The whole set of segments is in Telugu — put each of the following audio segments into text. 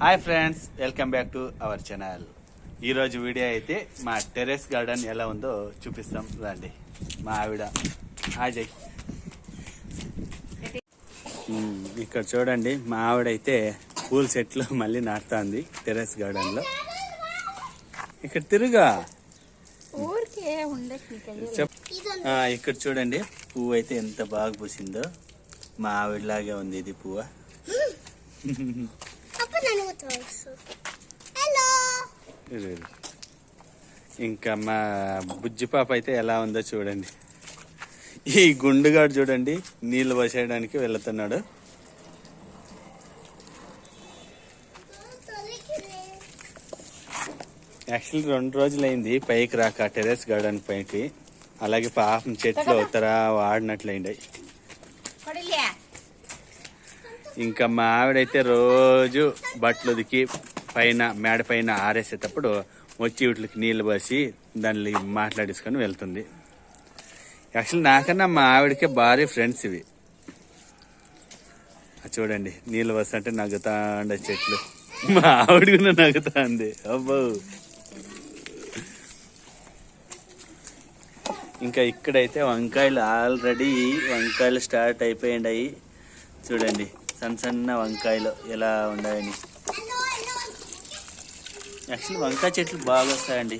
Hi friends welcome back to our channel. ఈరోజు వీడియో అయితే మా టెర్రస్ గార్డెన్ ఎలా ఉందో చూపిస్తాం రండి. మా ఆవిడ. మ్మ్, ఇక్కడ చూడండి మా ఆవిడ అయితే పూల చెట్లు మళ్ళీ నాటుతుంది టెర్రస్ గార్డెన్లో. ఇక్కడ తిరుగా. ఇక్కడ చూడండి పువ్వు అయితే ఎంత బాగా పూసిందో. మా ఆవిడలాగే ఉంది ఇది పువ్వు. ఇరు. ఇంకా మా బుజ్జి పాప అయితే ఎలా ఉందో చూడండి. ఈ గుండుగాడు చూడండి నీళ్ళు పోసేయడానికి వెళ్తున్నాడు. యాక్చువల్లీ రెండు రోజులైంది పైకి రాక టెరెస్ గార్డెన్ పైకి. అలాగే పాపం చెట్లు అవుతారా వాడినట్లయింది. ఇంకా మా ఆవిడైతే రోజు బట్టలు ఉదికి పైన మేడ పైన ఆరేసేటప్పుడు వచ్చి వీటికి నీళ్ళు పోసి దాన్ని మాట్లాడేసుకొని వెళ్తుంది. యాక్చువల్ నాకన్నా మా ఆవిడకే భారీ ఫ్రెండ్స్ ఇవి. చూడండి నీళ్ళు వస్తుంటే నగ్గుతా ఉండే చెట్లు. మా ఆవిడ కూడా నగ్గుతా ఉంది అబ్బో. ఇంకా ఇక్కడైతే వంకాయలు ఆల్రెడీ వంకాయలు స్టార్ట్ అయిపోయిండాయి. చూడండి సన్న సన్న వంకాయలు ఎలా ఉన్నాయని యాక్చువల్లీ వంకాయ చెట్లు బాగా వస్తాయండి.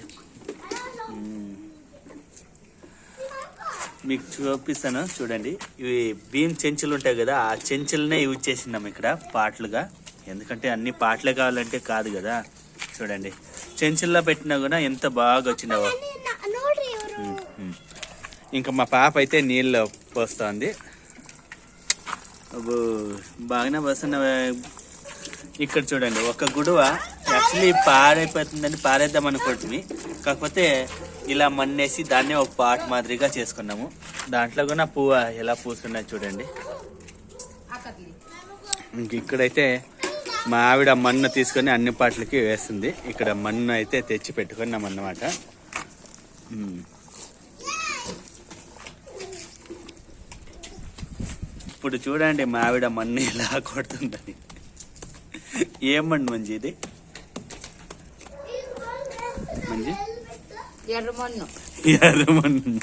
మీకు చూపిస్తాను చూడండి. ఇవి బియ్యం చెంచులు ఉంటాయి కదా ఆ చెంచులనే యూజ్ చేసినాం ఇక్కడ పాటలుగా. ఎందుకంటే అన్ని పాటలే కావాలంటే కాదు కదా. చూడండి. చెంచుల్లో పెట్టినా కూడా ఎంత బాగా వచ్చినావో ఇంకా మా పాప అయితే నీళ్ళు పోస్తుంది. బాగానే పోస్తున్నా ఇక్కడ చూడండి ఒక గుడువ యాక్చువల్లీ పాడైపోతుందని పారేద్దాం అనుకుంటుంది కాకపోతే ఇలా మన్నేసి దాన్నే ఒక పాట మాదిరిగా చేసుకున్నాము. దాంట్లో కూడా పువ్వు ఎలా పూస్తున్నాయి చూడండి. ఇంక ఇక్కడైతే మా ఆవిడ మన్ను తీసుకొని అన్ని పాటలకి వేస్తుంది ఇక్కడ మన్ను అయితే తెచ్చి పెట్టుకున్నాం అన్నమాట ఇప్పుడు చూడండి మా ఆవిడ మన్ను ఎలా కొడుతుందని. ఏం మన్ను మంచి ఇది? మంచి ఎర్ర మన్ను. ఎర్ర మన్ను.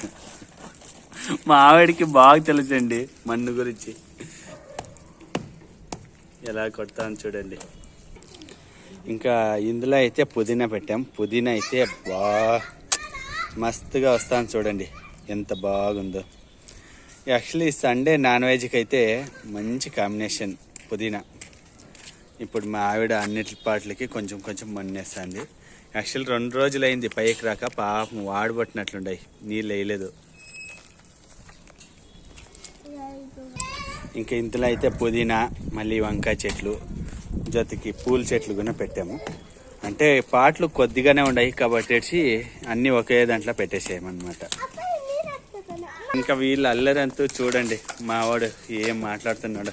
మా ఆవిడకి బాగా తెలుసండి మన్ను గురించి. ఎలా కొడతాను చూడండి. ఇంకా ఇందులో అయితే పుదీనా పెట్టాం. పుదీనా అయితే బా మస్తుగా వస్తాను చూడండి. ఎంత బాగుందో. యాక్చువల్లీ సండే నాన్ వెజ్కి అయితే మంచి కాంబినేషన్ పుదీనా. ఇప్పుడు మా ఆవిడ అన్నిటి పాటలకి కొంచెం కొంచెం మన్నేస్తుంది. యాక్చువల్ రెండు రోజులు అయింది పైకి రాక పాపం వాడబట్టినట్లుండాయి నీళ్ళు వేయలేదు. ఇంకా ఇంతలో అయితే పుదీనా మళ్ళీ వంకాయ చెట్లు జతకి పూల చెట్లు కూడా పెట్టాము. అంటే పాటలు కొద్దిగానే ఉన్నాయి కాబట్టి అన్నీ ఒకే దాంట్లో పెట్టేసేయమన్నమాట. ఇంకా వీళ్ళు అల్లరంతా చూడండి మా వాడు ఏం మాట్లాడుతున్నాడు.